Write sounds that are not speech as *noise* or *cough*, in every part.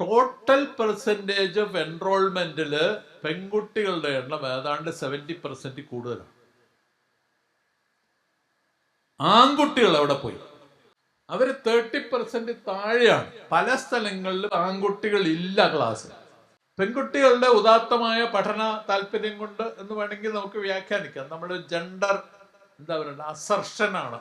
Total percentage of എൻറോൾമെന്റിൽ പെൺകുട്ടികളുടെ എണ്ണം ഏതാണ്ട് സെവന്റി പെർസെന്റ് കൂടുതലാണ്. ആൺകുട്ടികൾ അവിടെ പോയി. അവർ തേർട്ടി പെർസെന്റ് താഴെയാണ്. പല സ്ഥലങ്ങളിലും ആൺകുട്ടികൾ ഇല്ല ക്ലാസ് പെൺകുട്ടികളുടെ ഉദാത്തമായ പഠന താല്പര്യം കൊണ്ട് എന്ന് വേണമെങ്കിൽ നമുക്ക് വ്യാഖ്യാനിക്കാം. നമ്മുടെ ജെൻഡർ എന്താ പറയുക അസർഷനാണ്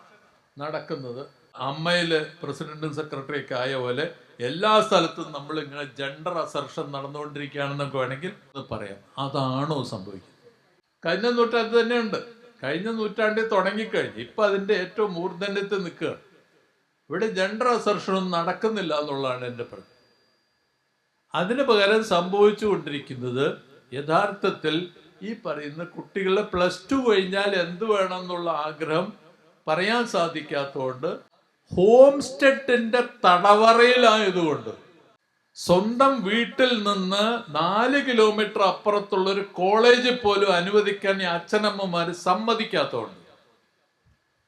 നടക്കുന്നത്. അമ്മയിൽ പ്രസിഡന്റും സെക്രട്ടറിയൊക്കെ ആയ പോലെ എല്ലാ സ്ഥലത്തും നമ്മൾ ഇങ്ങനെ ജെൻഡർ അസർഷൻ നടന്നുകൊണ്ടിരിക്കുകയാണെന്നൊക്കെ വേണമെങ്കിൽ അത് പറയാം. അതാണോ സംഭവിക്കുന്നത്? കഴിഞ്ഞ നൂറ്റാണ്ടിൽ തന്നെയുണ്ട്. കഴിഞ്ഞ നൂറ്റാണ്ടിൽ തുടങ്ങിക്കഴിഞ്ഞു ഇപ്പൊ അതിന്റെ ഏറ്റവും മൂർധന്യത്തിൽ നിൽക്കുക. ഇവിടെ ജെൻഡർ അസർഷനൊന്നും നടക്കുന്നില്ല എന്നുള്ളതാണ് എന്റെ പ്രശ്നം അതിന് പകരം സംഭവിച്ചുകൊണ്ടിരിക്കുന്നത് യഥാർത്ഥത്തിൽ ഈ പറയുന്ന കുട്ടികളെ പ്ലസ് ടു കഴിഞ്ഞാൽ എന്ത് വേണം എന്നുള്ള ആഗ്രഹം പറയാൻ സാധിക്കാത്തതുകൊണ്ട് ഹോം സ്റ്റെഡിന്റെ തടവറയിലായതുകൊണ്ട് സ്വന്തം വീട്ടിൽ നിന്ന് നാല് കിലോമീറ്റർ അപ്പുറത്തുള്ള ഒരു കോളേജിൽ പോലും അനുവദിക്കാൻ ഈ അച്ഛനമ്മമാര് സമ്മതിക്കാത്തതുകൊണ്ട്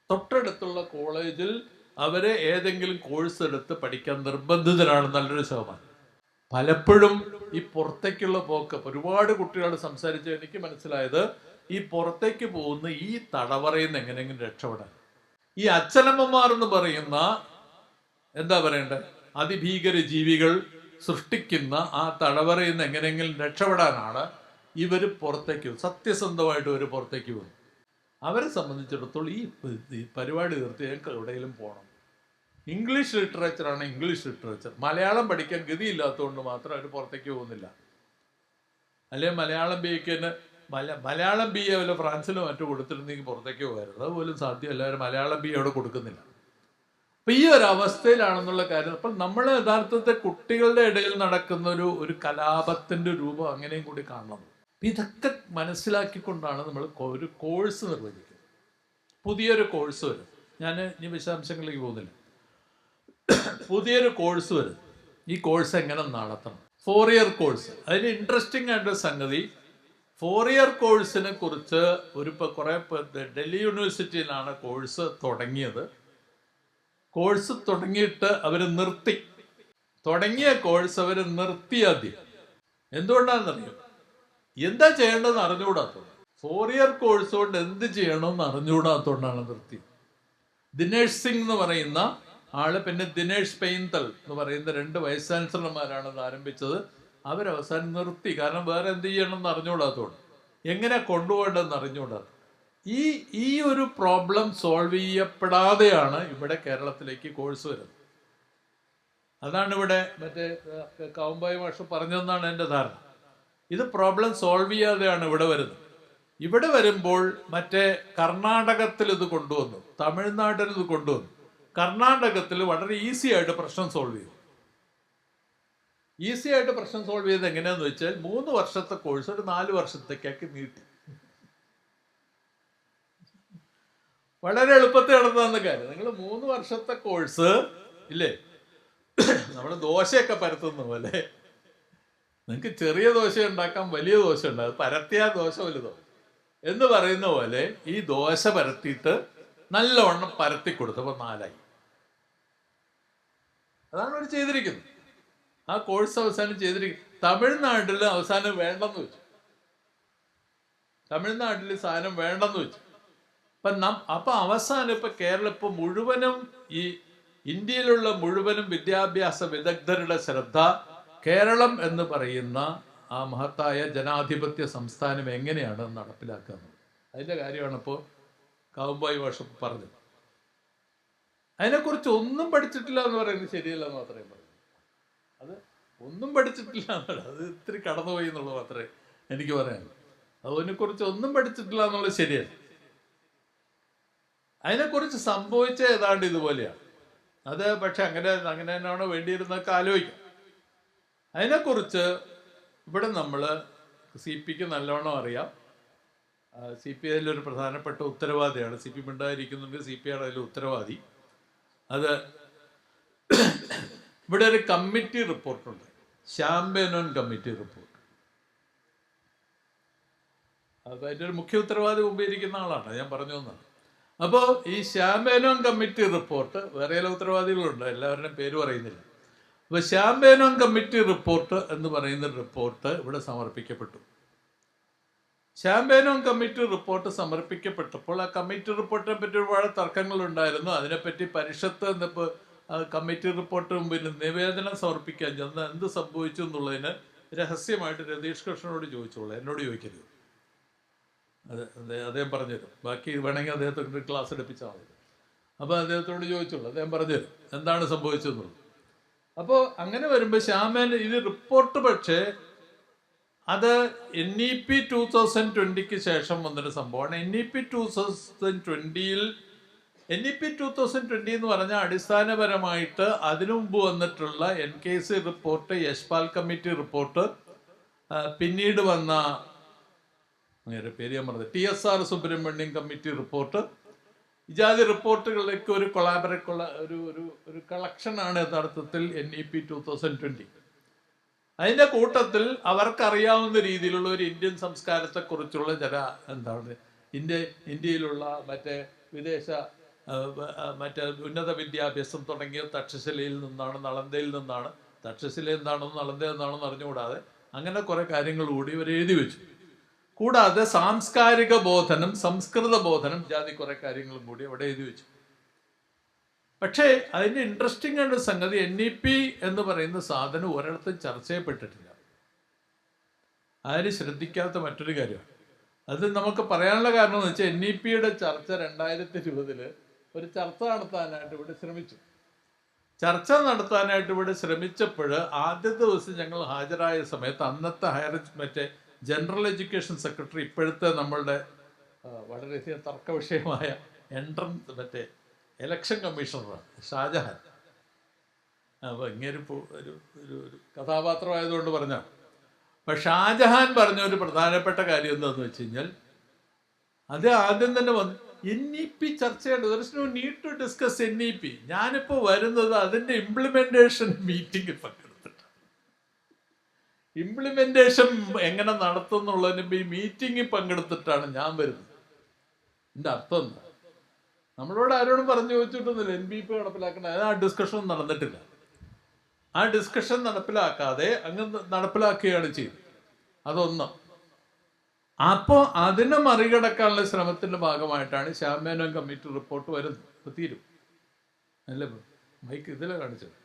തൊട്ടടുത്തുള്ള കോളേജിൽ അവരെ ഏതെങ്കിലും കോഴ്സ് എടുത്ത് പഠിക്കാൻ നിർബന്ധിതരാണ് നല്ലൊരു ശതമാനം. പലപ്പോഴും ഈ പുറത്തേക്കുള്ള പോക്ക് ഒരുപാട് കുട്ടികളോട് സംസാരിച്ച് എനിക്ക് മനസ്സിലായത് ഈ പുറത്തേക്ക് പോകുന്ന ഈ തടവറയിൽ നിന്ന് എങ്ങനെയെങ്കിലും രക്ഷപ്പെടാൻ. ഈ അച്ഛനമ്മമാർ എന്ന് പറയുന്ന എന്താ പറയണ്ടേ? അതിഭീകര ജീവികൾ സൃഷ്ടിക്കുന്ന ആ തടവറയിൽ നിന്ന് എങ്ങനെയെങ്കിലും രക്ഷപ്പെടാനാണ് ഇവർ പുറത്തേക്ക്. സത്യസന്ധമായിട്ട് ഇവർ പുറത്തേക്ക് പോകും അവരെ സംബന്ധിച്ചിടത്തോളം ഈ പരിപാടി തീർത്ത് ഞങ്ങൾക്ക് എവിടെയെങ്കിലും പോകണം. ഇംഗ്ലീഷ് ലിറ്ററേച്ചറാണ് ഇംഗ്ലീഷ് ലിറ്ററേച്ചർ. മലയാളം പഠിക്കാൻ ഗതിയില്ലാത്തതുകൊണ്ട് മാത്രം അവർ പുറത്തേക്ക് പോകുന്നില്ല. അല്ലെ? മലയാളം ബി എക്ക് മല മലയാളം ബി എ വല്ല ഫ്രാൻസിലോ മറ്റോ കൊടുത്തിരുന്നെങ്കിൽ പുറത്തേക്ക് പോകാറുണ്ട് അതുപോലും സാധ്യമല്ല. അവർ മലയാളം ബി അവിടെ കൊടുക്കുന്നില്ല. അപ്പൊ ഈ ഒരു അവസ്ഥയിലാണെന്നുള്ള കാര്യം അപ്പം നമ്മൾ യഥാർത്ഥത്തെ കുട്ടികളുടെ ഇടയിൽ നടക്കുന്ന ഒരു ഒരു കലാപത്തിന്റെ രൂപം അങ്ങനെയും കൂടി കാണണം. ഇതൊക്കെ മനസ്സിലാക്കിക്കൊണ്ടാണ് നമ്മൾ ഒരു കോഴ്സ് നിർവഹിക്കുന്നത്. പുതിയൊരു കോഴ്സ് വരും ഞാൻ ഇനി വിശദാംശങ്ങളിലേക്ക് പോകുന്നില്ല. പുതിയൊരു കോഴ്സ് വരും ഈ കോഴ്സ് എങ്ങനെ നടത്തണം? Four year course. അതിന് ഇൻട്രസ്റ്റിംഗ് ആയിട്ടൊരു സംഗതി ഫോർ ഇയർ കോഴ്സിനെ കുറിച്ച് ഒരു ഇപ്പോൾ കുറേ ഡൽഹി യൂണിവേഴ്സിറ്റിയിലാണ് കോഴ്സ് തുടങ്ങിയത്. കോഴ്സ് തുടങ്ങിയിട്ട് അവർ നിർത്തി. തുടങ്ങിയ കോഴ്സ് അവർ നിർത്തി ആദ്യം എന്തുകൊണ്ടാണെന്നറിയോ? എന്താ ചെയ്യേണ്ടതെന്ന് അറിഞ്ഞുകൂടാത്തത് ഫോർ ഇയർ കോഴ്സ് കൊണ്ട് എന്ത് ചെയ്യണമെന്ന് അറിഞ്ഞുകൂടാത്തതുകൊണ്ടാണ് നിർത്തി. ദിനേഷ് സിംഗ് എന്ന് പറയുന്ന ആൾ പിന്നെ ദിനേഷ് പെയിന്തൽ എന്ന് പറയുന്ന രണ്ട് വൈസ് ചാൻസലർമാരാണ് അത് ആരംഭിച്ചത്. അവരവസാനം നിർത്തി. കാരണം വേറെ എന്ത് ചെയ്യണം എന്ന് അറിഞ്ഞുകൂടാത്തതുകൊണ്ട്. എങ്ങനെ കൊണ്ടുപോകേണ്ടതെന്ന് അറിഞ്ഞുകൂടാത്തത് ഈ ഈ ഒരു പ്രോബ്ലം സോൾവ് ചെയ്യപ്പെടാതെയാണ് ഇവിടെ കേരളത്തിലേക്ക് കോഴ്സ് വരുന്നത്. അതാണ് ഇവിടെ മറ്റേ കാവുമ്പായി മാഷ് പറഞ്ഞതെന്നാണ് എന്റെ ധാരണ. ഇത് പ്രോബ്ലം സോൾവ് ചെയ്യാതെയാണ് ഇവിടെ വരുന്നത്. ഇവിടെ വരുമ്പോൾ മറ്റേ കർണാടകത്തിൽ ഇത് കൊണ്ടുവന്നു. തമിഴ്നാട്ടിൽ ഇത് കൊണ്ടുവന്നു. കർണാടകത്തിൽ വളരെ ഈസി ആയിട്ട് പ്രശ്നം സോൾവ് ചെയ്തു. ഈസി ആയിട്ട് പ്രശ്നം സോൾവ് ചെയ്ത് എങ്ങനെയാന്ന് വെച്ചാൽ മൂന്ന് വർഷത്തെ കോഴ്സ് ഒരു നാല് വർഷത്തേക്കാക്കി നീട്ടി. വളരെ എളുപ്പത്തിൽ നടന്നതെന്ന കാര്യം. നിങ്ങൾ മൂന്ന് വർഷത്തെ കോഴ്സ് ഇല്ലേ? നമ്മൾ ദോശയൊക്കെ പരത്തുന്ന പോലെ. നിങ്ങൾക്ക് ചെറിയ ദോശ ഉണ്ടാക്കാം വലിയ ദോശ ഉണ്ടാകും പരത്തിയ ദോശ വലുതോ? എന്ന് പറയുന്ന പോലെ ഈ ദോശ പരത്തിയിട്ട് നല്ലവണ്ണം പരത്തി കൊടുത്തപ്പോൾ നാലായി. അതാണ് അവർ ചെയ്തിരിക്കുന്നത്. ആ കോഴ്സ് അവസാനം ചെയ്തിരിക്കും തമിഴ്നാട്ടിൽ അവസാനം വേണ്ടെന്ന് വെച്ചു. തമിഴ്നാട്ടിൽ സാധനം വേണ്ടെന്ന് വെച്ചു. അപ്പൊ നം അപ്പൊ അവസാനം ഇപ്പൊ കേരളം ഇപ്പൊ മുഴുവനും ഈ ഇന്ത്യയിലുള്ള മുഴുവനും വിദ്യാഭ്യാസ വിദഗ്ധരുടെ ശ്രദ്ധ കേരളം എന്ന് പറയുന്ന ആ മഹത്തായ ജനാധിപത്യ സംസ്ഥാനം എങ്ങനെയാണ് നടപ്പിലാക്കുന്നത് അതിന്റെ കാര്യമാണ് ഇപ്പോ കാവുമ്പായി ഭാഷ പറഞ്ഞത്. അതിനെക്കുറിച്ച് ഒന്നും പഠിച്ചിട്ടില്ല എന്ന് പറയുന്നത് ശരിയല്ല എന്ന് മാത്രമേ അത് ഒന്നും പഠിച്ചിട്ടില്ല എന്നുള്ളത് അത് ഇത്തിരി കടന്നുപോയി എന്നുള്ളത് മാത്രമേ എനിക്ക് പറയാനുള്ളൂ. അതിനെക്കുറിച്ച് ഒന്നും പഠിച്ചിട്ടില്ല എന്നുള്ളത് ശരിയല്ല. അതിനെക്കുറിച്ച് സംഭവിച്ച ഏതാണ്ട് ഇതുപോലെയാണ് അത് പക്ഷെ അങ്ങനെ അങ്ങനെ തന്നെയാണോ വേണ്ടിയിരുന്നൊക്കെ ആലോചിക്കാം. അതിനെക്കുറിച്ച് ഇവിടെ നമ്മൾ സി പിക്ക് നല്ലോണം അറിയാം. സി പി അതിലൊരു പ്രധാനപ്പെട്ട ഉത്തരവാദിയാണ്. സി പി മിണ്ടായിരിക്കുന്നെങ്കിൽ സി പി ആണ് അതിൽ ഉത്തരവാദി. അത് ഇവിടെ ഒരു കമ്മിറ്റി റിപ്പോർട്ടുണ്ട്. ശാമ്പേനോൻ കമ്മിറ്റി റിപ്പോർട്ട്. അപ്പൊ അതിന്റെ ഒരു മുഖ്യ ഉത്തരവാദി മുമ്പ് ഇരിക്കുന്ന ആളാണ്. ഞാൻ പറഞ്ഞു തന്നത്. അപ്പോൾ ഈ ശാമ്പേനോൻ കമ്മിറ്റി റിപ്പോർട്ട് വേറെ ചില ഉത്തരവാദികളുണ്ട്. എല്ലാവരുടെയും പേര് പറയുന്നില്ല. അപ്പോൾ ശ്യാംബേനോൻ കമ്മിറ്റി റിപ്പോർട്ട് എന്ന് പറയുന്ന റിപ്പോർട്ട് ഇവിടെ സമർപ്പിക്കപ്പെട്ടു. ശ്യാംബേനോൻ കമ്മിറ്റി റിപ്പോർട്ട് സമർപ്പിക്കപ്പെട്ടപ്പോൾ ആ കമ്മിറ്റി റിപ്പോർട്ടിനെ പറ്റി ഒരുപാട് തർക്കങ്ങളുണ്ടായിരുന്നു. അതിനെപ്പറ്റി പരിഷത്ത് എന്നിപ്പോൾ കമ്മിറ്റി റിപ്പോർട്ട് മുമ്പിൽ നിവേദനം സമർപ്പിക്കാൻ ചെന്ന് എന്ത് സംഭവിച്ചു എന്നുള്ളതിന് രഹസ്യമായിട്ട് രതീഷ് കൃഷ്ണനോട് ചോദിച്ചോളൂ. എന്നോട് ചോദിക്കരുത്. അതെ അതെ അദ്ദേഹം പറഞ്ഞുതരും. ബാക്കി വേണമെങ്കിൽ അദ്ദേഹത്തെ ക്ലാസ് എടുപ്പിച്ചാൽ മതി. അപ്പോൾ അദ്ദേഹത്തോട് ചോദിച്ചോളൂ. അദ്ദേഹം പറഞ്ഞുതരും. എന്താണ് സംഭവിച്ചതെന്നുള്ളത് അപ്പോൾ അങ്ങനെ വരുമ്പോൾ ശ്യാമേൻ ഇത് റിപ്പോർട്ട് പക്ഷേ അത് N E P two thousand ട്വന്റിക്ക് ശേഷം വന്നൊരു സംഭവമാണ്. N E P two thousand ട്വന്റിയിൽ N E P two thousand twenty എന്ന് പറഞ്ഞാൽ അടിസ്ഥാനപരമായിട്ട് അതിനു മുമ്പ് വന്നിട്ടുള്ള N K C report Yashpal committee report പിന്നീട് വന്ന അങ്ങനെ പേര് ഞാൻ പറഞ്ഞത് T S R Subramaniam committee report ഇജാതി റിപ്പോർട്ടുകളിലേക്ക് ഒരു കൊളാബറ കൊള ഒരു ഒരു ഒരു കളക്ഷനാണ് യഥാർത്ഥത്തിൽ N E P two thousand twenty അതിന്റെ കൂട്ടത്തിൽ അവർക്കറിയാവുന്ന രീതിയിലുള്ള ഒരു ഇന്ത്യൻ സംസ്കാരത്തെക്കുറിച്ചുള്ള ചില എന്താണ് ഇന്ത്യ ഇന്ത്യയിലുള്ള മറ്റേ വിദേശ മറ്റേ ഉന്നത വിദ്യാഭ്യാസം തുടങ്ങിയ തക്ഷശിലയിൽ നിന്നാണ് നളന്തയിൽ നിന്നാണ്. തക്ഷശില എന്താണെന്ന് നളന്ത എന്താണെന്ന് അറിഞ്ഞുകൂടാതെ അങ്ങനെ കുറെ കാര്യങ്ങൾ കൂടി ഇവർ എഴുതി വെച്ചു. കൂടാതെ സാംസ്കാരിക ബോധനം സംസ്കൃത ബോധനം ജാതി കുറെ കാര്യങ്ങളും കൂടി അവിടെ എഴുതി വെച്ചു. പക്ഷേ അതിന്റെ ഇൻട്രസ്റ്റിംഗ് ആയിട്ട് സംഗതി എൻ ഇ പി എന്ന് പറയുന്ന സാധനം ഒരിടത്തും ചർച്ച ചെയ്യപ്പെട്ടിട്ടില്ല ആരും ശ്രദ്ധിക്കാത്ത മറ്റൊരു കാര്യമാണ്. അത് നമുക്ക് പറയാനുള്ള കാരണം എന്ന് വെച്ചാൽ എൻ ഇ പിയുടെ ചർച്ച രണ്ടായിരത്തി ഇരുപതിൽ ഒരു ചർച്ച നടത്താനായിട്ട് ഇവിടെ ശ്രമിച്ചു. ചർച്ച നടത്താനായിട്ട് ഇവിടെ ശ്രമിച്ചപ്പോൾ ആദ്യത്തെ ദിവസം ഞങ്ങൾ ഹാജരായ സമയത്ത് അന്നത്തെ ഹയർ മറ്റേ ജനറൽ എഡ്യൂക്കേഷൻ സെക്രട്ടറി ഇപ്പോഴത്തെ നമ്മളുടെ വളരെയധികം തർക്ക വിഷയമായ എൻട്രൻസ് മറ്റേ എലക്ഷൻ കമ്മീഷണറാണ് ഷാജഹാൻ. അപ്പോൾ ഇങ്ങനെ ഒരു ഒരു ഒരു ഒരു കഥാപാത്രമായതുകൊണ്ട് പറഞ്ഞ. അപ്പൊ ഷാജഹാൻ പറഞ്ഞ ഒരു പ്രധാനപ്പെട്ട കാര്യം എന്താണെന്ന് വെച്ച് കഴിഞ്ഞാൽ അത് ആദ്യം തന്നെ വന്നു എൻ ഇ പി ചർച്ച ചെയ്യേണ്ടത് no need to discuss N E P ഞാനിപ്പോൾ വരുന്നത് അതിന്റെ ഇംപ്ലിമെന്റേഷൻ മീറ്റിംഗിൽ പങ്കെടുത്തിട്ട് ഇംപ്ലിമെന്റേഷൻ എങ്ങനെ നടത്തുന്നുള്ളതിന് ഈ മീറ്റിംഗിൽ പങ്കെടുത്തിട്ടാണ് ഞാൻ വരുന്നത്. എന്റെ അർത്ഥം എന്താ? നമ്മളോട് ആരോടും പറഞ്ഞു ചോദിച്ചിട്ടൊന്നുമില്ല. എൻ ബി പി നടപ്പിലാക്കണ ആ ഡിസ്കഷൻ നടന്നിട്ടില്ല. ആ ഡിസ്കഷൻ നടപ്പിലാക്കാതെ അങ്ങ് നടപ്പിലാക്കുകയാണ് ചെയ്തത്. അതൊന്ന്. അപ്പോൾ അതിനെ മറികടക്കാനുള്ള ശ്രമത്തിന്റെ ഭാഗമായിട്ടാണ് ശ്യാമേനോൻ കമ്മിറ്റി റിപ്പോർട്ട് വരുന്നത്. ഇപ്പൊ തീരും. അല്ലേ മൈക്ക് ഇതിലെ കാണിച്ചത്.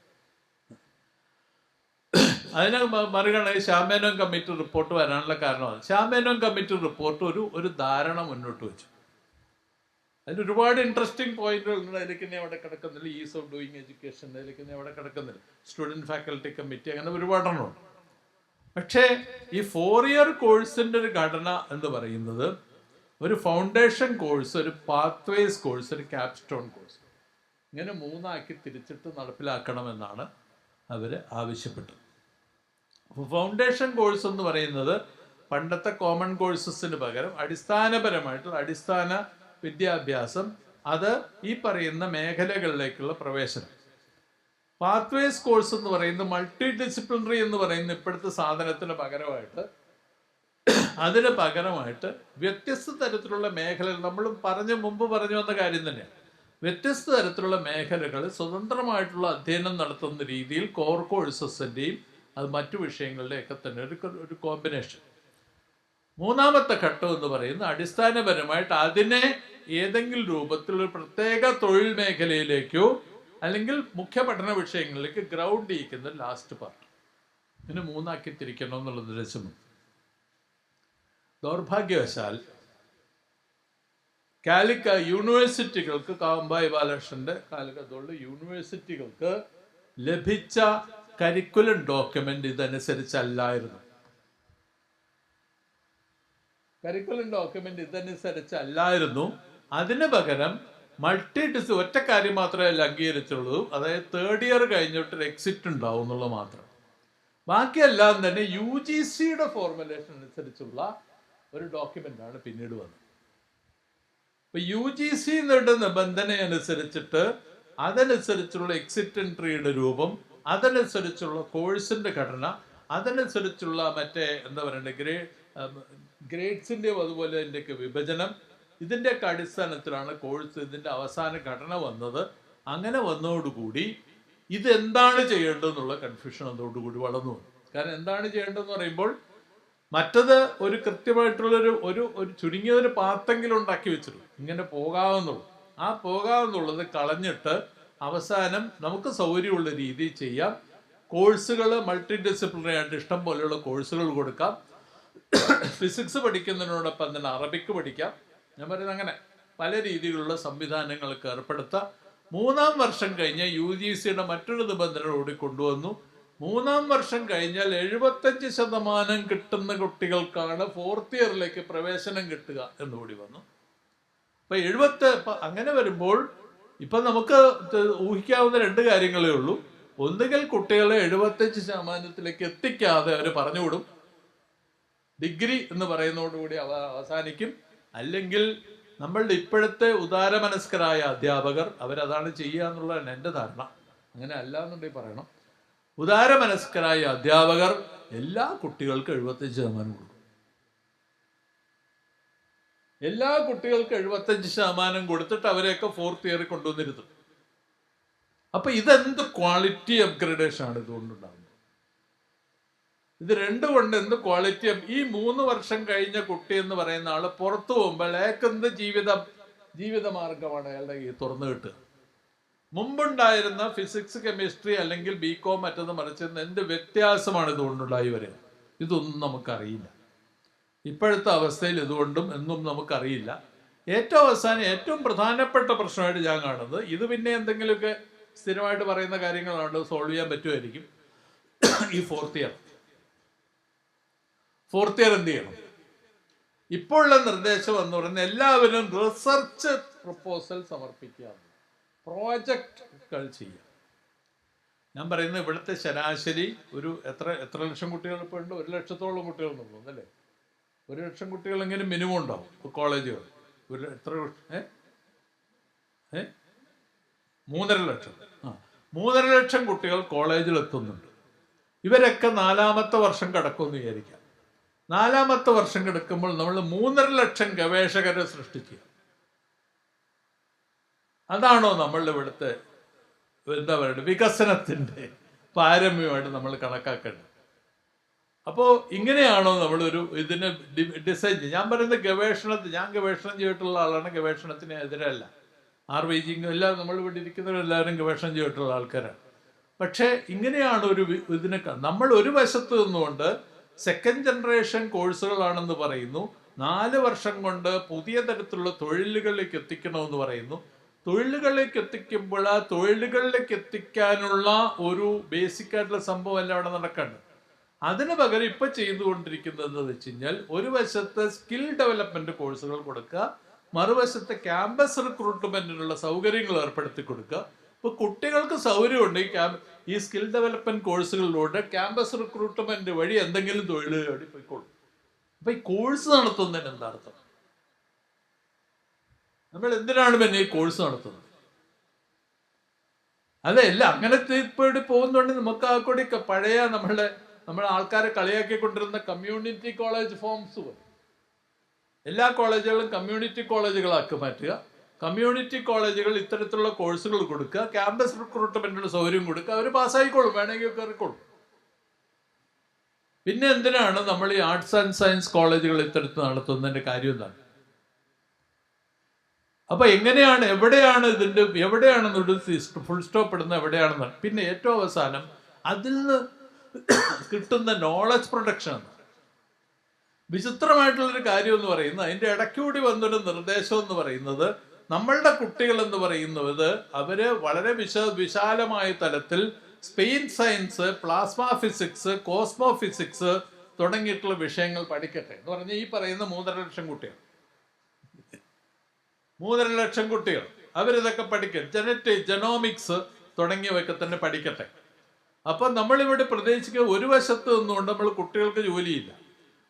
അതിനെ മറികട ശ്യാമേനോൻ കമ്മിറ്റി റിപ്പോർട്ട് വരാനുള്ള കാരണമാണ്. ശ്യാമേനോൻ കമ്മിറ്റി റിപ്പോർട്ട് ഒരു ഒരു ധാരണ മുന്നോട്ട് വെച്ചു. അതിന് ഒരുപാട് ഇൻട്രസ്റ്റിംഗ് പോയിന്റുകൾ ഉണ്ട്. അതിലേക്ക് തന്നെ അവിടെ കിടക്കുന്നില്ല. ഈസ് ഓഫ് ഡൂയിങ് എഡ്യൂക്കേഷൻ അതിലേക്ക് തന്നെ അവിടെ കിടക്കുന്നില്ല. സ്റ്റുഡന്റ് ഫാക്കൽറ്റി കമ്മിറ്റി അങ്ങനെ ഒരുപാടെണ്ണമുണ്ട് പക്ഷേ ഈ ഫോർ ഇയർ കോഴ്സിന്റെ ഒരു ഘടന എന്ന് പറയുന്നത് ഒരു ഫൗണ്ടേഷൻ കോഴ്സ് ഒരു പാത്വേസ് കോഴ്സ് ഒരു ക്യാപ്സ്റ്റോൺ കോഴ്സ് ഇങ്ങനെ മൂന്നാക്കി തിരിച്ചിട്ട് നടപ്പിലാക്കണമെന്നാണ് അവർ ആവശ്യപ്പെട്ടത്. അപ്പോൾ ഫൗണ്ടേഷൻ കോഴ്സ് എന്ന് പറയുന്നത് പണ്ടത്തെ കോമൺ കോഴ്സസിന് പകരം അടിസ്ഥാനപരമായിട്ടുള്ള അടിസ്ഥാന വിദ്യാഭ്യാസം അത് ഈ പറയുന്ന മേഖലകളിലേക്കുള്ള പ്രവേശനം. പാത്വേസ് കോഴ്സ് എന്ന് പറയുന്ന മൾട്ടി ഡിസിപ്ലിനറി എന്ന് പറയുന്ന ഇപ്പോഴത്തെ സാധനത്തിന് പകരമായിട്ട് അതിന് പകരമായിട്ട് വ്യത്യസ്ത തരത്തിലുള്ള മേഖലകൾ നമ്മൾ പറഞ്ഞ മുമ്പ് പറഞ്ഞു വന്ന കാര്യം തന്നെയാണ് വ്യത്യസ്ത തരത്തിലുള്ള മേഖലകൾ സ്വതന്ത്രമായിട്ടുള്ള അധ്യയനം നടത്തുന്ന രീതിയിൽ കോർ കോഴ്സസിന്റെയും അത് മറ്റു വിഷയങ്ങളുടെയൊക്കെ തന്നെ ഒരു ഒരു കോമ്പിനേഷൻ മൂന്നാമത്തെ ഘട്ടം എന്ന് പറയുന്നത് അടിസ്ഥാനപരമായിട്ട് അതിനെ ഏതെങ്കിലും രൂപത്തിൽ ഒരു പ്രത്യേക തൊഴിൽ മേഖലയിലേക്കോ അല്ലെങ്കിൽ മുഖ്യ പഠന വിഷയങ്ങളിലേക്ക് ഗ്രൗണ്ട് ചെയ്യിക്കുന്ന ലാസ്റ്റ് പാർട്ട് ഇതിനെ മൂന്നാക്കി തിരിക്കണം എന്നുള്ളത് രസമുണ്ട് ദൗർഭാഗ്യവശാൽ കാലിക്ക യൂണിവേഴ്സിറ്റികൾക്ക് കാമ്പായി ബാലകൃഷ്ണന്റെ കാലിക്കത്തുള്ള യൂണിവേഴ്സിറ്റികൾക്ക് ലഭിച്ച കരിക്കുലം ഡോക്യുമെന്റ് ഇതനുസരിച്ചല്ലായിരുന്നു. കരിക്കുലം ഡോക്യുമെന്റ് ഇതനുസരിച്ചല്ലായിരുന്നു. അതിന് പകരം മൾട്ടി ഡിസ് ഒറ്റ കാര്യം മാത്രമേ അതിൽ അംഗീകരിച്ചുള്ളൂ അതായത് തേർഡ് ഇയർ കഴിഞ്ഞിട്ട് ഒരു എക്സിറ്റ് ഉണ്ടാവും എന്നുള്ളത് മാത്രം. ബാക്കിയെല്ലാം തന്നെ യു ജി സിയുടെ ഫോർമുലേഷൻ അനുസരിച്ചുള്ള ഒരു ഡോക്യുമെന്റ് ആണ് പിന്നീട് വന്നത്. ഇപ്പൊ യു ജി സി എന്നിട്ട് നിബന്ധന അനുസരിച്ചിട്ട് അതനുസരിച്ചുള്ള എക്സിറ്റ് എൻട്രിയുടെ രൂപം അതനുസരിച്ചുള്ള കോഴ്സിന്റെ ഘടന അതനുസരിച്ചുള്ള മറ്റേ എന്താ പറയണ്ടേ ഗ്രേ ഗ്രേഡ്സിന്റെയും അതുപോലെ അതിന്റെയൊക്കെ വിഭജനം ഇതിന്റെയൊക്കെ അടിസ്ഥാനത്തിലാണ് കോഴ്സ് ഇതിന്റെ അവസാന ഘടന വന്നത്. അങ്ങനെ വന്നതോടുകൂടി ഇതെന്താണ് ചെയ്യേണ്ടതെന്നുള്ള കൺഫ്യൂഷൻ അതോടുകൂടി വളർന്നു വന്നു. കാരണം എന്താണ് ചെയ്യേണ്ടതെന്ന് പറയുമ്പോൾ മറ്റത് ഒരു കൃത്യമായിട്ടുള്ളൊരു ഒരു ഒരു ചുരുങ്ങിയൊരു പാത്തെങ്കിലും ഉണ്ടാക്കി വെച്ചിരുന്നു ഇങ്ങനെ പോകാമെന്നുള്ളൂ ആ പോകാമെന്നുള്ളത് കളഞ്ഞിട്ട് അവസാനം നമുക്ക് സൗകര്യമുള്ള രീതിയിൽ ചെയ്യാം. കോഴ്സുകൾ മൾട്ടി ഡിസിപ്ലിനറി ആയിട്ട് ഇഷ്ടം പോലെയുള്ള കോഴ്സുകൾ കൊടുക്കാം. *coughs* ഫിസിക്സ് പഠിക്കുന്നതിനോടൊപ്പം തന്നെ അറബിക്ക് പഠിക്കാം. ഞാൻ പറയുന്നത് അങ്ങനെ. പല രീതിയിലുള്ള സംവിധാനങ്ങൾക്ക് ഏർപ്പെടുത്താം മൂന്നാം വർഷം കഴിഞ്ഞ് യു ജി സിയുടെ മറ്റൊരു നിബന്ധന കൂടി കൊണ്ടുവന്നു. മൂന്നാം വർഷം കഴിഞ്ഞാൽ എഴുപത്തഞ്ച് ശതമാനം കിട്ടുന്ന കുട്ടികൾക്കാണ് ഫോർത്ത് ഇയറിലേക്ക് പ്രവേശനം കിട്ടുക എന്ന് കൂടി വന്നു. അപ്പൊ എഴുപത്ത് അങ്ങനെ വരുമ്പോൾ ഇപ്പൊ നമുക്ക് ഊഹിക്കാവുന്ന രണ്ട് കാര്യങ്ങളേ ഉള്ളൂ. ഒന്നുകിൽ കുട്ടികളെ എഴുപത്തഞ്ച് ശതമാനത്തിലേക്ക് എത്തിക്കാതെ അവർ പറഞ്ഞുവിടും. ഡിഗ്രി എന്ന് പറയുന്നതോടുകൂടി അവ അവസാനിക്കും. അല്ലെങ്കിൽ നമ്മളുടെ ഇപ്പോഴത്തെ ഉദാരമനസ്കരായ അധ്യാപകർ അവരതാണ് ചെയ്യുക എന്നുള്ളതാണ് എന്റെ ധാരണ. അങ്ങനെ അല്ല എന്നുണ്ടെങ്കിൽ പറയണം. ഉദാരമനസ്കരായ അധ്യാപകർ എല്ലാ കുട്ടികൾക്കും എഴുപത്തഞ്ച് ശതമാനം കൊടുക്കും. എല്ലാ കുട്ടികൾക്കും എഴുപത്തഞ്ച് ശതമാനം കൊടുത്തിട്ട് അവരെയൊക്കെ ഫോർത്ത് ഇയറിൽ കൊണ്ടുവന്നിരുത്തും അപ്പൊ ഇതെന്ത് ക്വാളിറ്റി അപ്ഗ്രഡേഷൻ ആണ് ഇതുകൊണ്ടുണ്ടാകുന്നത് ഇത് രണ്ടു കൊണ്ട് എന്ത് ക്വാളിറ്റിയും ഈ മൂന്ന് വർഷം കഴിഞ്ഞ കുട്ടി എന്ന് പറയുന്ന ആൾ പുറത്തു പോകുമ്പോൾ എന്ത് ജീവിതം ജീവിത മാർഗമാണ് അയാളുടെ ഈ തുറന്നു കിട്ടുക. മുമ്പുണ്ടായിരുന്ന ഫിസിക്സ് കെമിസ്ട്രി അല്ലെങ്കിൽ ബി കോം മറ്റത് മറിച്ചെന്ന് എന്ത് വ്യത്യാസമാണ് ഇതുകൊണ്ടുണ്ടായി വരിക ഇതൊന്നും നമുക്കറിയില്ല. ഇപ്പോഴത്തെ അവസ്ഥയിൽ ഇതുകൊണ്ടും എന്നും നമുക്കറിയില്ല. ഏറ്റവും അവസാനം ഏറ്റവും പ്രധാനപ്പെട്ട പ്രശ്നമായിട്ട് ഞാൻ കാണുന്നത് ഇത് പിന്നെ എന്തെങ്കിലുമൊക്കെ സ്ഥിരമായിട്ട് പറയുന്ന കാര്യങ്ങളാണ്. സോൾവ് ചെയ്യാൻ പറ്റുമായിരിക്കും. ഈ ഫോർത്ത് ഇയർ ഫോർത്ത് ഇയർ എന്ത് ചെയ്യണം? ഇപ്പോഴുള്ള നിർദ്ദേശം എന്ന് പറയുന്നത് എല്ലാവരും റിസർച്ച് പ്രപ്പോസൽ സമർപ്പിക്കുക. പ്രോജക്റ്റുകൾ ചെയ്യുക. ഞാൻ പറയുന്നത് ഇവിടുത്തെ ശരാശരി ഒരു എത്ര എത്ര ലക്ഷം കുട്ടികൾ ഇപ്പോൾ ഉണ്ട്? ഒരു ലക്ഷത്തോളം കുട്ടികൾ ഉള്ളൂ അല്ലേ? ഒരു ലക്ഷം കുട്ടികൾ കുട്ടികളെങ്കിലും മിനിമം ഉണ്ടാവും കോളേജുകൾ. ഒരു എത്ര ഏ? മൂന്നര ലക്ഷം. ആ മൂന്നര ലക്ഷം കുട്ടികൾ കോളേജിൽ എത്തുന്നുണ്ട്. ഇവരൊക്കെ നാലാമത്തെ വർഷം കടക്കുമെന്ന് വിചാരിക്കാം. നാലാമത്തെ വർഷം കിടക്കുമ്പോൾ നമ്മൾ മൂന്നര ലക്ഷം ഗവേഷകരെ സൃഷ്ടിക്കുക. അതാണോ നമ്മളുടെ ഇവിടുത്തെ എന്താ പറയുക വികസനത്തിന്റെ പാരമ്യമായിട്ട് നമ്മൾ കണക്കാക്കേണ്ടത്. അപ്പോൾ ഇങ്ങനെയാണോ നമ്മളൊരു ഇതിനെ ഡിസൈൻ ചെയ്യുക? ഞാൻ പറയുന്നത് ഗവേഷണത്തിൽ ഞാൻ ഗവേഷണം ചെയ്തിട്ടുള്ള ആളാണ് ഗവേഷണത്തിന് എതിരല്ല. ആർ വൈ ജിങ്ങും എല്ലാം നമ്മൾ ഇവിടെ ഇരിക്കുന്നവരെല്ലാവരും ഗവേഷണം ചെയ്തിട്ടുള്ള ആൾക്കാരാണ്. പക്ഷേ ഇങ്ങനെയാണ് ഒരു ഇതിനെ നമ്മൾ ഒരു വശത്ത് നിന്നുകൊണ്ട് സെക്കൻഡ് ജനറേഷൻ കോഴ്സുകളാണെന്ന് പറയുന്നു. നാല് വർഷം കൊണ്ട് പുതിയ തരത്തിലുള്ള തൊഴിലുകളിലേക്ക് എത്തിക്കണമെന്ന് പറയുന്നു. തൊഴിലുകളിലേക്ക് എത്തിക്കുമ്പോൾ ആ തൊഴിലുകളിലേക്ക് എത്തിക്കാനുള്ള ഒരു ബേസിക് ആയിട്ടുള്ള സംഭവം അല്ല അവിടെ നടക്കേണ്ടത്. അതിന് പകരം ഇപ്പൊ ചെയ്തുകൊണ്ടിരിക്കുന്നത് എന്ന് വെച്ച് കഴിഞ്ഞാൽ ഒരു വശത്ത് സ്കിൽ ഡെവലപ്മെന്റ് കോഴ്സുകൾ കൊടുക്കുക മറുവശത്ത് ക്യാമ്പസ് റിക്രൂട്ട്മെന്റിനുള്ള സൗകര്യങ്ങൾ ഏർപ്പെടുത്തി കൊടുക്കുക. ഇപ്പൊ കുട്ടികൾക്ക് സൗകര്യമുണ്ട് ഈ ക്യാമ്പ് ഈ സ്കിൽ ഡെവലപ്മെന്റ് കോഴ്സുകളിലൂടെ ക്യാമ്പസ് റിക്രൂട്ട്മെന്റ് വഴി എന്തെങ്കിലും തൊഴിൽ പോയിക്കോളും അപ്പൊ ഈ കോഴ്സ് നടത്തുന്നതിന് എന്താ അർത്ഥം? നമ്മൾ എന്തിനാണ് പിന്നെ ഈ കോഴ്സ് നടത്തുന്നത്? അതെല്ല അങ്ങനത്തെ ഇപ്പോഴും പോകുന്നുണ്ട് നമുക്ക് ആ കൂടി പഴയ നമ്മളെ നമ്മളെ ആൾക്കാരെ കളിയാക്കിക്കൊണ്ടിരുന്ന കമ്മ്യൂണിറ്റി കോളേജ് ഫോംസ് എല്ലാ കോളേജുകളും കമ്മ്യൂണിറ്റി കോളേജുകളാക്കി മാറ്റുക. കമ്മ്യൂണിറ്റി കോളേജുകൾ ഇത്തരത്തിലുള്ള കോഴ്സുകൾ കൊടുക്കുക ക്യാമ്പസ് റിക്രൂട്ട്മെന്റിന് സൗകര്യം കൊടുക്കുക അവർ പാസ്സായിക്കോളും വേണമെങ്കിൽ കയറിക്കോളും പിന്നെ എന്തിനാണ് നമ്മൾ ഈ ആർട്സ് ആൻഡ് സയൻസ് കോളേജുകൾ ഇത്തരത്തിൽ നടത്തുന്നതിന്റെ കാര്യം എന്താണ്? അപ്പൊ എങ്ങനെയാണ് എവിടെയാണ് ഇതിന്റെ എവിടെയാണ് ഫുൾ സ്റ്റോപ്പ് ഇടുന്നത് എവിടെയാണെന്ന്. പിന്നെ ഏറ്റവും അവസാനം അതിൽ നിന്ന് കിട്ടുന്ന നോളജ് പ്രൊഡക്ഷൻ വിചിത്രമായിട്ടുള്ളൊരു കാര്യം എന്ന് പറയുന്നത് അതിന്റെ ഇടയ്ക്കൂടി വന്നൊരു നിർദ്ദേശം എന്ന് പറയുന്നത് നമ്മളുടെ കുട്ടികൾ എന്ന് പറയുന്നത് അവർ വളരെ വിശ വിശാലമായ തലത്തിൽ space science plasma physics cosmo physics തുടങ്ങിയിട്ടുള്ള വിഷയങ്ങൾ പഠിക്കട്ടെ എന്ന് പറഞ്ഞാൽ ഈ പറയുന്ന മൂന്നര ലക്ഷം കുട്ടികൾ. മൂന്നര ലക്ഷം കുട്ടികൾ. അവരിതൊക്കെ പഠിക്കും ജനറ്റിക് ജനോമിക്സ് തുടങ്ങിയവയൊക്കെ തന്നെ പഠിക്കട്ടെ. അപ്പൊ നമ്മളിവിടെ പ്രതീക്ഷിക്കുക ഒരു വശത്ത് നിന്നുകൊണ്ട് നമ്മൾ കുട്ടികൾക്ക് ജോലിയില്ല.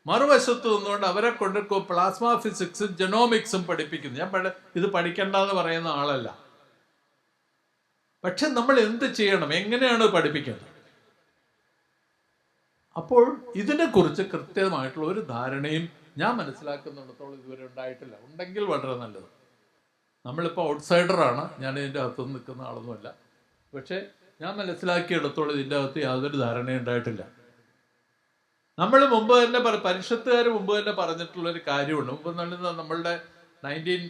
മറുവശത്ത് നിന്നുകൊണ്ട് അവരെ കൊണ്ട് പ്ലാസ്മ ഫിസിക്സും ജനോമിക്സും പഠിപ്പിക്കുന്നു. ഞാൻ പഠി- ഇത് പഠിക്കണ്ടെന്ന് പറയുന്ന ആളല്ല. പക്ഷെ നമ്മൾ എന്ത് ചെയ്യണം? എങ്ങനെയാണ് പഠിപ്പിക്കുന്നത് അപ്പോൾ ഇതിനെക്കുറിച്ച് കൃത്യമായിട്ടുള്ള ഒരു ധാരണയും ഞാൻ മനസ്സിലാക്കുന്നിടത്തോളം ഇതുവരെ ഉണ്ടായിട്ടില്ല. ഉണ്ടെങ്കിൽ വളരെ നല്ലത്. നമ്മളിപ്പോൾ ഔട്ട്സൈഡറാണ് ഞാൻ ഇതിന്റെ അകത്ത് നിൽക്കുന്ന ആളൊന്നുമല്ല. പക്ഷേ ഞാൻ മനസ്സിലാക്കിയെടുത്തോളം ഇതിന്റെ അകത്ത് യാതൊരു ധാരണയും ഉണ്ടായിട്ടില്ല. നമ്മൾ മുമ്പ് തന്നെ പരിഷത്തുകാർ മുമ്പ് തന്നെ പറഞ്ഞിട്ടുള്ള ഒരു കാര്യമുണ്ട്. മുമ്പ് നമ്മളുടെ നയന്റീൻ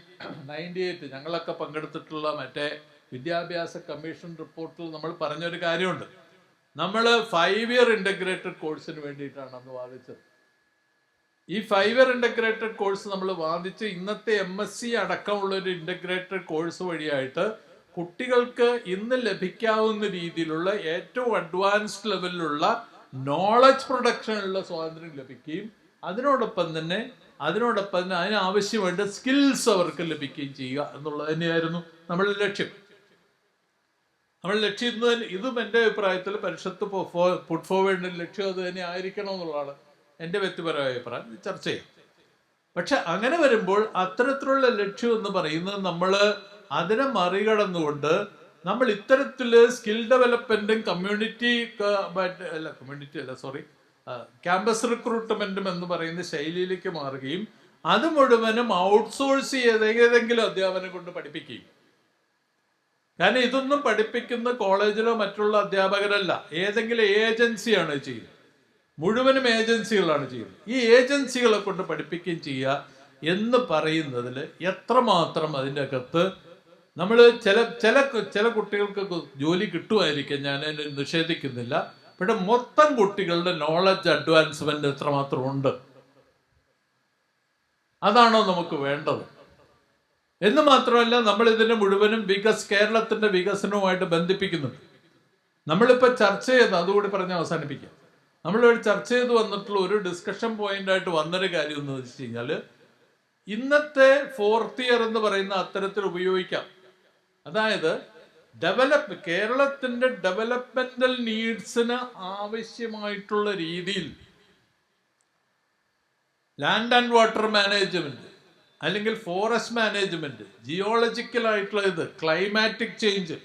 നയന്റി എയ്റ്റ് ഞങ്ങളൊക്കെ പങ്കെടുത്തിട്ടുള്ള മറ്റേ വിദ്യാഭ്യാസ കമ്മീഷൻ റിപ്പോർട്ടിൽ നമ്മൾ പറഞ്ഞൊരു കാര്യമുണ്ട്. നമ്മൾ ഫൈവ് ഇയർ ഇന്റഗ്രേറ്റഡ് കോഴ്സിന് വേണ്ടിയിട്ടാണ് അന്ന് വാദിച്ചത്. ഈ ഫൈവ് ഇയർ ഇന്റഗ്രേറ്റഡ് കോഴ്സ് നമ്മൾ വാദിച്ച് ഇന്നത്തെ എം എസ് സി അടക്കമുള്ള ഒരു ഇന്റഗ്രേറ്റഡ് കോഴ്സ് വഴിയായിട്ട് കുട്ടികൾക്ക് ഇന്ന് ലഭിക്കാവുന്ന രീതിയിലുള്ള ഏറ്റവും അഡ്വാൻസ്ഡ് ലെവലിലുള്ള നോളജ് പ്രൊഡക്ഷനുള്ള സ്വാതന്ത്ര്യം ലഭിക്കുകയും അതിനോടൊപ്പം തന്നെ അതിനോടൊപ്പം തന്നെ അതിനാവശ്യമായിട്ട് സ്കിൽസ് അവർക്ക് ലഭിക്കുകയും ചെയ്യുക എന്നുള്ളത് തന്നെയായിരുന്നു നമ്മളുടെ ലക്ഷ്യം. നമ്മൾ ലക്ഷ്യം ഇതും എന്റെ അഭിപ്രായത്തിൽ പരിഷത്ത് പുട്ട് ഫോർവേഡിന്റെ ലക്ഷ്യം അത് തന്നെ ആയിരിക്കണം എന്നുള്ളതാണ് എന്റെ വ്യക്തിപരമായ അഭിപ്രായം. ചർച്ച ചെയ്യാം. പക്ഷെ അങ്ങനെ വരുമ്പോൾ അത്തരത്തിലുള്ള ലക്ഷ്യം എന്ന് പറയുന്നത് നമ്മൾ അതിനെ മറികടന്നുകൊണ്ട് നമ്മൾ ഇത്തരത്തിൽ സ്കിൽ ഡെവലപ്മെന്റും കമ്മ്യൂണിറ്റി അല്ല കമ്മ്യൂണിറ്റി അല്ല സോറി ക്യാമ്പസ് റിക്രൂട്ട്മെന്റും എന്ന് പറയുന്ന ശൈലിയിലേക്ക് മാറുകയും അത് മുഴുവനും ഔട്ട്സോഴ്സ് ചെയ്ത് ഏതെങ്കിലും അധ്യാപനം കൊണ്ട് പഠിപ്പിക്കുകയും. കാരണം ഇതൊന്നും പഠിപ്പിക്കുന്ന കോളേജിലോ മറ്റുള്ള അധ്യാപകരല്ല. ഏതെങ്കിലും ഏജൻസിയാണ് ചെയ്യുന്നത്. മുഴുവനും ഏജൻസികളാണ് ചെയ്യുന്നത്. ഈ ഏജൻസികളെ കൊണ്ട് പഠിപ്പിക്കുകയും ചെയ്യുക എന്ന് പറയുന്നതിൽ എത്രമാത്രം അതിന്റെ അകത്ത് നമ്മൾ ചില ചില ചില കുട്ടികൾക്ക് ജോലി കിട്ടുമായിരിക്കും. ഞാൻ നിഷേധിക്കുന്നില്ല. പക്ഷെ മൊത്തം കുട്ടികളുടെ നോളജ് അഡ്വാൻസ്മെന്റ് എത്രമാത്രം ഉണ്ട്? അതാണോ നമുക്ക് വേണ്ടത്. എന്ന് മാത്രമല്ല നമ്മൾ ഇതിനെ മുഴുവനും വികസ് കേരളത്തിന്റെ വികസനവുമായിട്ട് ബന്ധിപ്പിക്കുന്നുണ്ട്. നമ്മളിപ്പോൾ ചർച്ച ചെയ്ത് അതുകൂടി പറഞ്ഞ് അവസാനിപ്പിക്കാം. നമ്മളിവിടെ ചർച്ച ചെയ്ത് വന്നിട്ടുള്ള ഒരു ഡിസ്കഷൻ പോയിന്റ് ആയിട്ട് വന്നൊരു കാര്യം എന്ന് വെച്ച് കഴിഞ്ഞാൽ ഇന്നത്തെ ഫോർത്ത് ഇയർ എന്ന് പറയുന്ന അത്തരത്തിൽ ഉപയോഗിക്കാം. അതായത് ഡെവലപ്പ് കേരളത്തിന്റെ ഡെവലപ്മെന്റൽ നീഡ്സിന് ആവശ്യമായിട്ടുള്ള രീതിയിൽ ലാൻഡ് ആൻഡ് വാട്ടർ മാനേജ്മെന്റ് അല്ലെങ്കിൽ ഫോറസ്റ്റ് മാനേജ്മെന്റ് ജിയോളജിക്കൽ ആയിട്ടുള്ള ഇത് ക്ലൈമാറ്റിക് ചേഞ്ച്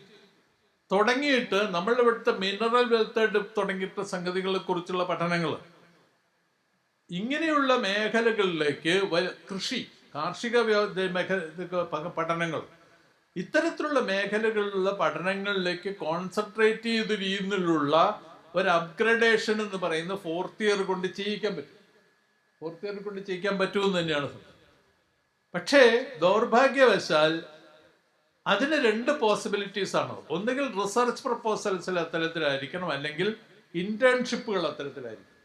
തുടങ്ങിയിട്ട് നമ്മളുടെ ഇവിടുത്തെ മിനറൽ വെൽത്ത് തുടങ്ങിയിട്ട് സംഗതികളെ കുറിച്ചുള്ള പഠനങ്ങൾ ഇങ്ങനെയുള്ള മേഖലകളിലേക്ക് കൃഷി കാർഷിക മേഖല പഠനങ്ങൾ ഇത്തരത്തിലുള്ള മേഖലകളിലുള്ള പഠനങ്ങളിലേക്ക് കോൺസെൻട്രേറ്റ് ചെയ്ത് രീതിയിലുള്ള ഒരു അപ്ഗ്രഡേഷൻ എന്ന് പറയുന്ന ഫോർത്ത് ഇയർ കൊണ്ട് ചെയ്യിക്കാൻ പറ്റും. ഫോർത്ത് ഇയർ കൊണ്ട് ചെയ്യിക്കാൻ പറ്റുമെന്ന് തന്നെയാണ് പക്ഷേ ദൗർഭാഗ്യവശാൽ അതിന് രണ്ട് പോസിബിലിറ്റീസ് ആണ്? ഒന്നുകിൽ റിസർച്ച് പ്രപ്പോസൽസിൽ അത്തരത്തിലായിരിക്കണം അല്ലെങ്കിൽ ഇന്റേൺഷിപ്പുകൾ അത്തരത്തിലായിരിക്കും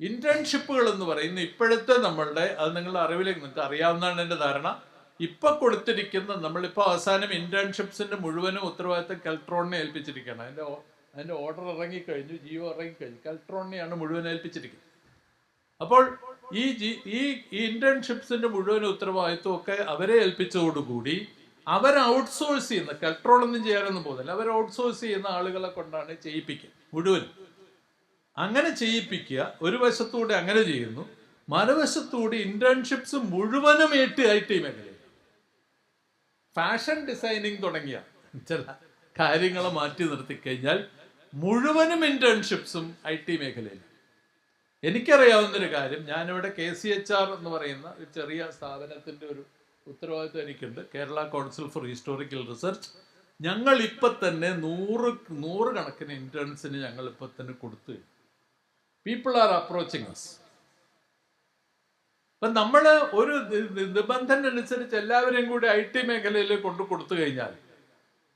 ഇന്റേൺഷിപ്പുകൾ എന്ന് പറയുന്ന ഇപ്പോഴത്തെ നമ്മളുടെ അത് നിങ്ങളുടെ അറിവിലേക്ക് നിങ്ങൾക്ക് അറിയാവുന്നതാണ് എന്റെ ധാരണ. ഇപ്പൊ കൊടുത്തിരിക്കുന്ന നമ്മളിപ്പോൾ അവസാനം ഇന്റേൺഷിപ്സിന്റെ മുഴുവനും ഉത്തരവാദിത്തം കൽട്രോണിനെ ഏൽപ്പിച്ചിരിക്കുകയാണ്. അതിന്റെ അതിന്റെ ഓർഡർ ഇറങ്ങിക്കഴിഞ്ഞു ജിയോ ഇറങ്ങിക്കഴിഞ്ഞു. കൽട്രോണിനെയാണ് മുഴുവൻ ഏൽപ്പിച്ചിരിക്കുന്നത്. അപ്പോൾ ഈ ജി ഈ ഇന്റേൺഷിപ്സിന്റെ മുഴുവൻ ഉത്തരവാദിത്വം ഒക്കെ അവരെ ഏൽപ്പിച്ചതോടുകൂടി അവർ ഔട്ട്സോഴ്സ് ചെയ്യുന്ന കൽട്രോൾ ഒന്നും ചെയ്യാനൊന്നും പോകുന്നില്ല. അവർ ഔട്ട്സോഴ്സ് ചെയ്യുന്ന ആളുകളെ കൊണ്ടാണ് ചെയ്യിപ്പിക്കുക മുഴുവൻ. അങ്ങനെ ചെയ്യിപ്പിക്കുക ഒരു വശത്തൂടെ അങ്ങനെ ചെയ്യുന്നു. മറുവശത്തൂടെ ഇന്റേൺഷിപ്സ് മുഴുവനും ഏറ്റ് ഐ ടി മേഖലയിൽ ഫാഷൻ ഡിസൈനിങ് തുടങ്ങിയ ചില കാര്യങ്ങളെ മാറ്റി നിർത്തി കഴിഞ്ഞാൽ മുഴുവനും ഇന്റേൺഷിപ്സും ഐ ടി മേഖലയിൽ. എനിക്കറിയാവുന്നൊരു കാര്യം ഞാനിവിടെ കെ സി എച്ച് ആർ എന്ന് പറയുന്ന ഒരു ചെറിയ സ്ഥാപനത്തിന്റെ ഒരു ഉത്തരവാദിത്വം എനിക്കുണ്ട്. Kerala Council for Historical Research. ഞങ്ങൾ ഇപ്പൊ തന്നെ നൂറ് നൂറ് കണക്കിന് ഇന്റേൺസിന് ഞങ്ങൾ ഇപ്പൊ തന്നെ കൊടുത്തു. പീപ്പിൾ ആർ അപ്രോച്ചിങ് അസ് അപ്പൊ നമ്മൾ ഒരു നിബന്ധന അനുസരിച്ച് എല്ലാവരെയും കൂടി ഐ ടി മേഖലയിൽ കൊണ്ടു കൊടുത്തു കഴിഞ്ഞാൽ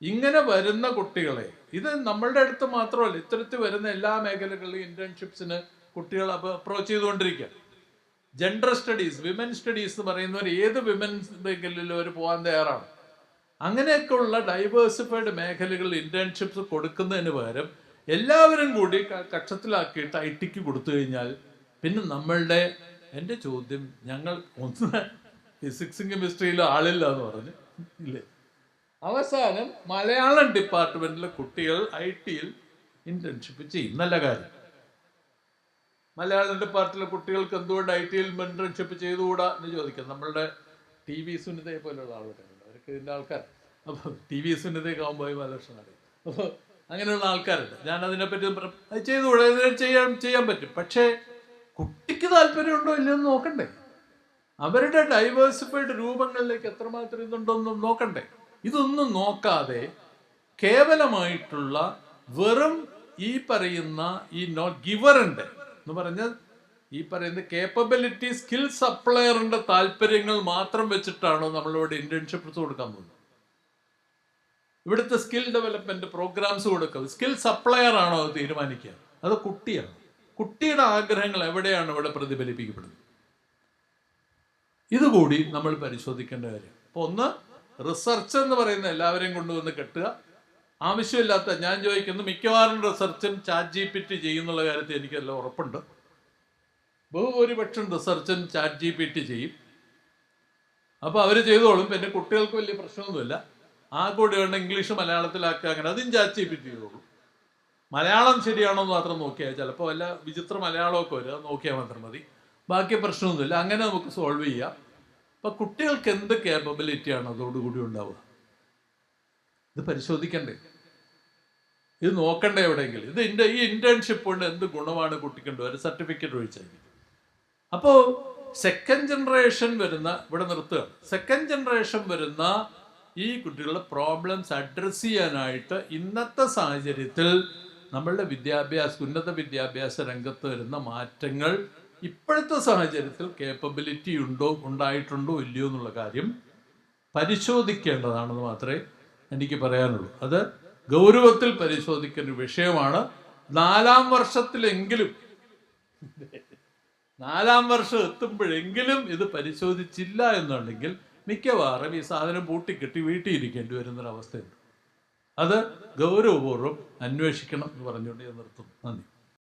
ഇങ്ങനെ വരുന്ന കുട്ടികളെ ഇത് നമ്മളുടെ അടുത്ത് മാത്രമല്ല ഇത്തരത്തിൽ വരുന്ന എല്ലാ മേഖലകളിലും ഇന്റേൺഷിപ്സിന് കുട്ടികൾ അപ്രോച്ച് ചെയ്തുകൊണ്ടിരിക്കുക ജെൻഡർ സ്റ്റഡീസ് വിമൻ സ്റ്റഡീസ് എന്ന് പറയുന്നവർ ഏത് വിമൻ മേഖലയിലും അവർ പോകാൻ തയ്യാറാണ്. അങ്ങനെയൊക്കെയുള്ള ഡൈവേഴ്സിഫൈഡ് മേഖലകളിൽ ഇന്റേൺഷിപ്സ് കൊടുക്കുന്നതിന് പകരം എല്ലാവരും കൂടി കക്ഷത്തിലാക്കിയിട്ട് ഐ ടിക്ക് കൊടുത്തു കഴിഞ്ഞാൽ പിന്നെ നമ്മളുടെ എന്റെ ചോദ്യം ഞങ്ങൾ ഒന്ന് ഫിസിക്സും കെമിസ്ട്രിയിലും ആളില്ല എന്ന് പറഞ്ഞു. ഇല്ലേ? അവസാനം മലയാളം ഡിപ്പാർട്ട്മെന്റിലെ കുട്ടികൾ ഐ ടിയിൽ ഇന്റേൺഷിപ്പ് ചെയ്യും നല്ല കാര്യം. മലയാളം ഡിപ്പാർട്ട്മെന്റിലെ കുട്ടികൾക്ക് എന്തുകൊണ്ട് ഐ ടിയിൽ ഇന്റേൺഷിപ്പ് ചെയ്തുകൂടാ എന്ന് ചോദിക്കാം. നമ്മളുടെ ടി വി സുനിതയെ പോലെയുള്ള ആൾക്കാരുണ്ട് അവർക്ക് ഇതിന്റെ ആൾക്കാർ അപ്പോൾ ടി വി സുനിതയൊക്കെ ആകുമ്പോൾ മഹാലക്ഷ്മി അറിയാം. അപ്പോൾ അങ്ങനെയുള്ള ആൾക്കാരുണ്ട്. ഞാൻ അതിനെപ്പറ്റി ചെയ്തുകൂടാ? ചെയ്യാൻ ചെയ്യാൻ പറ്റും. പക്ഷേ കുട്ടിക്ക് താല്പര്യമുണ്ടോ എന്ന് നോക്കണ്ടേ? അവരുടെ ഡൈവേഴ്സിഫൈഡ് രൂപങ്ങളിലേക്ക് എത്രമാത്രം ഇതുണ്ടോന്നും നോക്കണ്ടേ? ഇതൊന്നും നോക്കാതെ കേവലമായിട്ടുള്ള വെറും ഈ പറയുന്ന ഈ നോ ഗിവറിന്റെ എന്ന് പറഞ്ഞാൽ ഈ പറയുന്ന കേപ്പബിലിറ്റി സ്കിൽ സപ്ലയറിന്റെ താല്പര്യങ്ങൾ മാത്രം വെച്ചിട്ടാണോ നമ്മളിവിടെ ഇന്റേൺഷിപ്സ് കൊടുക്കാൻ പോകുന്നത്? ഇവിടുത്തെ സ്കിൽ ഡെവലപ്മെന്റ് പ്രോഗ്രാംസ് കൊടുക്കുന്നത്. സ്കിൽ സപ്ലയർ ആണോ തീരുമാനിക്കുക? അത് കുട്ടിയാണ്. കുട്ടിയുടെ ആഗ്രഹങ്ങൾ എവിടെയാണ് ഇവിടെ പ്രതിഫലിപ്പിക്കപ്പെടുന്നത്? ഇതുകൂടി നമ്മൾ പരിശോധിക്കേണ്ട കാര്യം. അപ്പൊ ഒന്ന് റിസർച്ച് എന്ന് പറയുന്ന എല്ലാവരെയും കൊണ്ടുവന്ന് കെട്ടുക. ആവശ്യമില്ലാത്ത ഞാൻ ചോദിക്കുന്നു മിക്കവാറും റിസർച്ചും ചാറ്റ് ജി പി ടി ചെയ്യുന്നുള്ള കാര്യത്തിൽ എനിക്കെല്ലാം ഉറപ്പുണ്ട്. ബഹുഭൂരിപക്ഷം റിസർച്ചും ചാറ്റ് ജി പി ടി ചെയ്യും. അപ്പോൾ അവർ ചെയ്തോളും. പിന്നെ കുട്ടികൾക്ക് വലിയ പ്രശ്നമൊന്നുമില്ല. ആ കൂടെ ഉണ്ട് ഇംഗ്ലീഷ് മലയാളത്തിലാക്കുക അങ്ങനെ അതും ചാറ്റ് ജി പി ടി ചെയ്തോളൂ. മലയാളം ശരിയാണോ എന്ന് മാത്രം നോക്കിയാൽ ചിലപ്പോൾ വല്ല വിചിത്ര മലയാളമൊക്കെ വരും. നോക്കിയാൽ മാത്രം മതി. ബാക്കി പ്രശ്നമൊന്നുമില്ല. അങ്ങനെ നമുക്ക് സോൾവ് ചെയ്യാം. അപ്പം കുട്ടികൾക്ക് എന്ത് കേപ്പബിലിറ്റിയാണ് അതോടുകൂടി ഉണ്ടാവുക? ഇത് പരിശോധിക്കണ്ടേ? ഇത് നോക്കണ്ടേ എവിടെയെങ്കിലും? ഇത് ഇന്റെ ഈ ഇന്റേൺഷിപ്പ് കൊണ്ട് എന്ത് ഗുണമാണ് കുട്ടിക്കുണ്ട്? ഒരു സർട്ടിഫിക്കറ്റ് ഒഴിച്ചാൽ അപ്പോൾ സെക്കൻഡ് ജനറേഷൻ വരുന്ന ഇവിടെ നിർത്തുക. സെക്കൻഡ് ജനറേഷൻ വരുന്ന ഈ കുട്ടികളുടെ പ്രോബ്ലംസ് അഡ്രസ്സ് ചെയ്യാനായിട്ട് ഇന്നത്തെ സാഹചര്യത്തിൽ നമ്മളുടെ വിദ്യാഭ്യാസ ഉന്നത വിദ്യാഭ്യാസ രംഗത്ത് വരുന്ന മാറ്റങ്ങൾ ഇപ്പോഴത്തെ സാഹചര്യത്തിൽ കേപ്പബിലിറ്റി ഉണ്ടോ ഉണ്ടായിട്ടുണ്ടോ ഇല്ലയോ എന്നുള്ള കാര്യം പരിശോധിക്കേണ്ടതാണെന്ന് മാത്രമേ എനിക്ക് പറയാനുള്ളൂ. അത് ഗൗരവത്തിൽ പരിശോധിക്കുന്ന വിഷയമാണ്. നാലാം വർഷത്തിലെങ്കിലും നാലാം വർഷം എത്തുമ്പോഴെങ്കിലും ഇത് പരിശോധിച്ചില്ല എന്നുണ്ടെങ്കിൽ മിക്കവാറും ഈ സാധനം പൂട്ടിക്കെട്ടി വീട്ടിൽ ഇരിക്കേണ്ടി വരുന്നൊരവസ്ഥയുണ്ട്. അത് ഗൗരവപൂർവം അന്വേഷിക്കണം എന്ന് പറഞ്ഞുകൊണ്ട് ഞാൻ നിർത്തുന്നു. നന്ദി.